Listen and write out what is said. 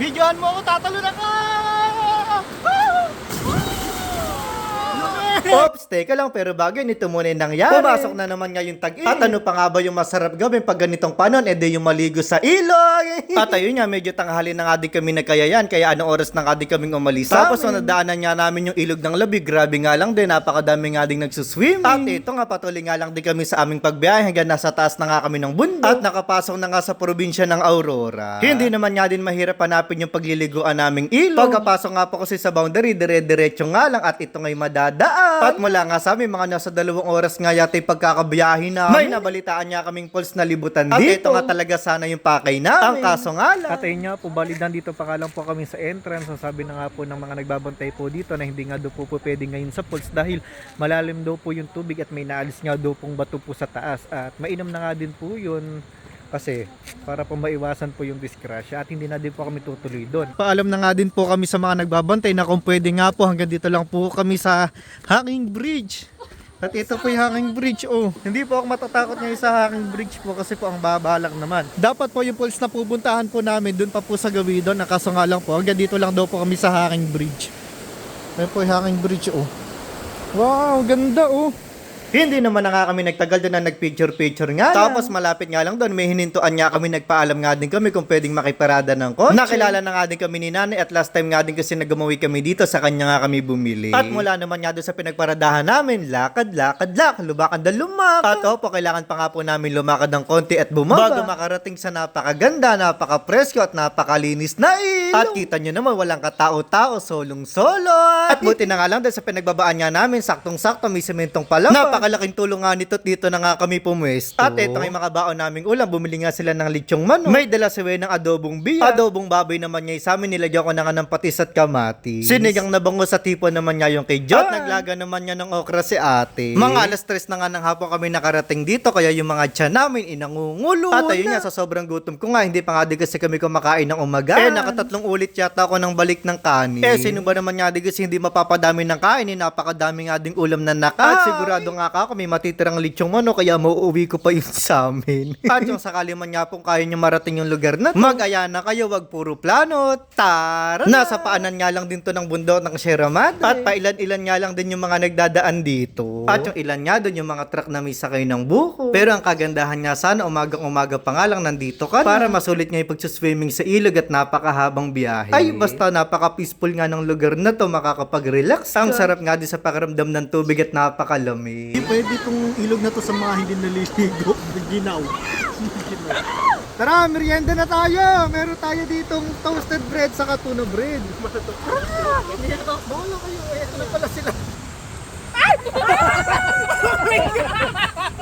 Videohan mo ako, tatalo na ka! Oops, teka lang, pero bago yun, ito muna yung nangyari. Pumasok na naman nga yung tag At ano pa nga ba yung masarap gawin pag ganitong panon? Di yung maligo sa ilog. At ayun nga, medyo tanghali na nga din kami nagkayayan, kaya anong oras na nga din kaming umalis sa Tapos nung nadaanan nga namin yung ilog ng labi, grabe nga lang din, napakadami nga din nagsuswimming. At ito nga, patuloy nga lang din kami sa aming pagbiyahe hanggang nasa taas na nga kami ng bundok. At nakapasok na nga sa probinsya ng Aurora. Hindi naman nga din mahirap hanapin yung pagliliguan naming ilog. Pagkapasok nga po kasi sa boundary, dire-diretso nga lang at ito nga'y madadaan. At mula nga sa amin, mga nasa dalawang oras nga yata yung pagkakabiyahe namin. May nabalitaan nga kaming pulse na libutan At dito. At ito nga talaga sana yung pakay namin. Ang kaso nga lang. At ayun nga po, bali nandito pa lang po kami sa entrance. So sabi na nga po ng mga nagbabantay po dito na hindi nga daw po, po pwede ngayon sa pools dahil malalim daw po yung tubig at may naalis nga daw pong bato po sa taas. At mainam na nga din po yun kasi para po maiwasan po yung disgrasya at hindi na din po kami tutuloy doon. Paalam na nga din po kami sa mga nagbabantay na kung pwede nga po hanggang dito lang po kami sa Hanging Bridge. At ito po yung Hanging Bridge. Oh, hindi po ako matatakot ngayon sa Hanging Bridge po kasi po ang babalak naman. Dapat po yung pools na pupuntahan po namin doon pa po sa Gawidon. Nakaso nga lang po. Hanggang dito lang daw po kami sa Hanging Bridge. Ayan po yung Hanging Bridge. Oh. Wow, ganda oh. Hindi naman na nga kami nagtagal doon na nagpicture-picture nga. Tapos malapit nga lang doon, may hinintuan nga kami, nagpaalam nga din kami kung pwedeng makiparada ng kotse. Nakilala na nga din kami ni nanay at last time nga din kasi nagamawi kami dito, sa kanya nga kami bumili. At mula naman nga doon sa pinagparadahan namin, lakad, lakad, lakad, lumakad na lumakad. At opo, kailangan pa nga po namin lumakad ng konti at bumaba. Bago makarating sa napakaganda, napaka-presko at napakalinis na. At kita nyo naman, walang katao-tao, solong-solo. At buti na nga lang dahil sa pinagbabaan nga namin, saktong-sakto, may sementong palaman. Napakalaking tulong nga nito, dito na nga kami pumwesto. At ito nga yung mga baon naming ulam, bumili nga sila ng lechong manok. May dala si ng adobong biya. Adobong baboy naman niya sa amin, nilagyan ko na nga ng patis at kamatis. Sinigang na bango sa tipo naman niya yung kay John. At naglaga naman niya ng okra si ate. Mga alas tres na nga ng hapon kami nakarating dito, kaya yung mga tiyan namin inangungulo. At ayun nga, sa sobrang gutom ko nga, hindi pa nga di kasi kami kumakain ng umaga. Eh, nakatatlong ulit yata ako ng balik ng kanin. Eh, sino ba naman nga di kasi hindi mapapadami ng kain, eh, napakadami nga ding ulam na naka. At sigurado nga ako, may matitirang lechong mano, kaya mauuwi ko pa yun sa amin. At yung sakali man nga pong kaya nyo marating yung lugar na to, mag-aya na kayo, wag puro plano, tara na. Nasa paanan nga lang din to ng bundok ng Sierra Madre. At pailan-ilan nga lang din yung mga nagdadaan dito. At yung ilan nga doon yung mga truck na may sakay ng buko. Pero ang kagandahan nga sana, umagang-umaga pa nga lang nandito ka na. Para masulit nga yung pagsuswimming sa ilog at napakahabang biyahe. Ay, basta napaka-peaceful nga ng lugar na to, makakapag-relax. Ang sarap nga din sa pakiramdam ng tubig at napakalamig. Hindi pwede itong ilog na to sa mga hindi naliligo. Ginaw. Tara, merienda na tayo! Meron tayo ditong toasted bread sa tuna bread. Tara! Bolo kayo, ayan na pala sila.